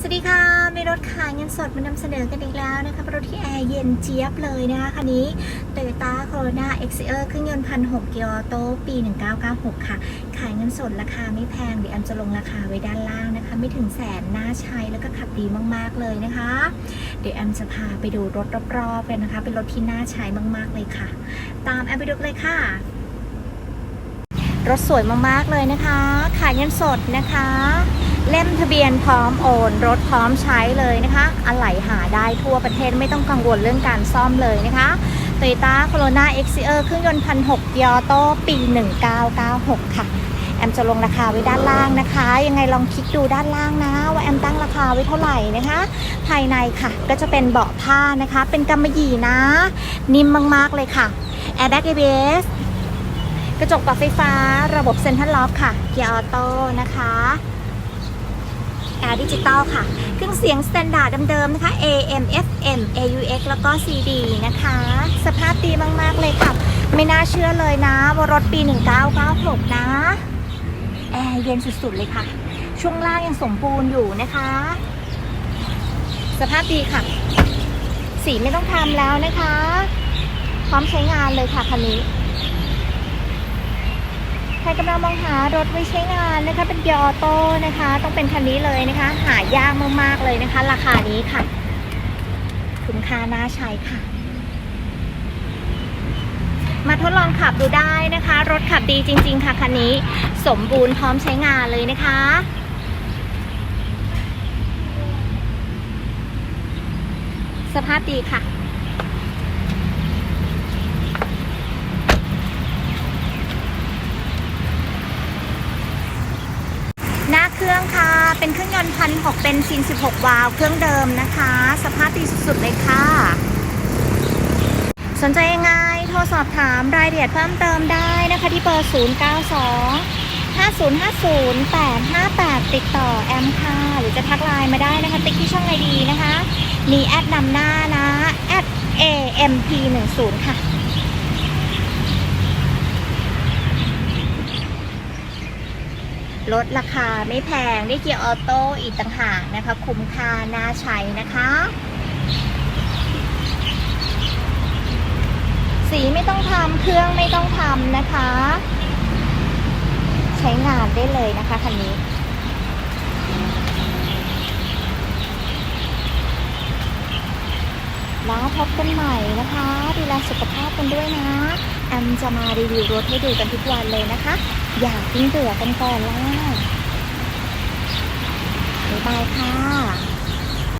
สวัสดีค่ะมีรถขายเงินสดมานำเสนอกันอีกแล้วนะคะรถที่แอร์เย็นเจี๊ยบเลยนะคะคันนี้ Toyota Corona XCR เครื่องยนต์พันหกเกียร์ออโต้ปี 1996 ค่ะ ขายเงินสดราคาไม่แพงเดี๋ยวแอมจะลงราคาไว้ด้านล่างนะคะ ไม่ถึงแสนน่าใช้แล้วก็ขับดีมากๆเลยนะคะ เดี๋ยวแอมจะพาไปดูรถรอบๆกันนะคะ เป็นรถที่น่าใช้มากๆเลยค่ะ ตามแอมไปดูกันเลยค่ะ รถสวยมากๆเลยนะคะ ขายเงินสดนะคะ เล่มทะเบียนพร้อมโอน รถพร้อมใช้เลยนะคะ อะไหล่หาได้ทั่วประเทศไม่ต้องกังวลเรื่องการซ่อมเลยนะคะ Toyota Corona XCR เครื่องยนต์พันหกเกียร์โต้ปี 1996 ค่ะ แอมจะลงราคาไว้ด้านล่างนะคะ ยังไงลองคลิกดูด้านล่างนะ ว่าแอมตั้งราคาไว้เท่าไหร่นะคะ ภายในค่ะ ก็จะเป็นเบาะผ้านะคะ เป็นกำมะหยี่นะ นิ่มมากๆเลยค่ะ Airbag ABS กระจกปรับไฟฟ้า ระบบเซ็นทรัลล็อกค่ะเกียร์ออโต้นะคะ แอร์ดิจิตอลค่ะ เครื่องเสียงสแตนดาร์ดเดิมๆนะคะ AM FM AUX แล้วก็ CD นะคะ สภาพดีมากๆเลยค่ะ ไม่น่าเชื่อเลยนะว่ารถปี 1996 นะ แอร์เย็นสุดๆเลยค่ะ ช่วงล่างยังสมบูรณ์อยู่นะคะ สภาพดีค่ะ สีไม่ต้องทำแล้วนะคะ พร้อมใช้งานเลยค่ะคันนี้ กำลังมองหารถไว้ใช้งานนะคะ เป็นเกียร์ออโต้นะคะ ต้องเป็นคันนี้เลยนะคะ หายากมากๆเลยนะคะ ราคานี้ค่ะ คุ้มค่าน่าใช้ค่ะ มาทดลองขับดูได้นะคะ รถขับดีจริง ๆ ค่ะคันนี้ สมบูรณ์พร้อมใช้งานเลยนะคะสภาพดีค่ะ หน้าเครื่องค่ะ เป็นเครื่องยนต์พันหกเป็นซิน16วาล์วเครื่องเดิมนะคะ สภาพดีสุดๆเลยค่ะ สนใจยังไงโทรสอบถามรายละเอียดเพิ่มเติมได้นะคะที่เบอร์ 0 9 2 5 0 5 0 8 5 8 ติดต่อแอมค่ะ หรือจะทักไลน์มาได้นะคะ ติ๊กที่ช่องไอดีนะคะ มีแอดนำหน้านะ แอด AMP 1 0 ค่ะ ลดราคาไม่แพงได้เกียร์ออโต้อีกต่างหากนะคะ คุ้มค่าน่าใช้นะคะ สีไม่ต้องทำเครื่องไม่ต้องทำนะคะ ใช้งานได้เลยนะคะคันนี้แล้วพบกันใหม่นะคะ สุขภาพกันด้วยนะ แอมจะมารีวิวรถให้ดูกันทุกวันเลยนะคะ อย่าทิ้งเบื่อกันก่อนล่ะบ๊ายบายค่ะ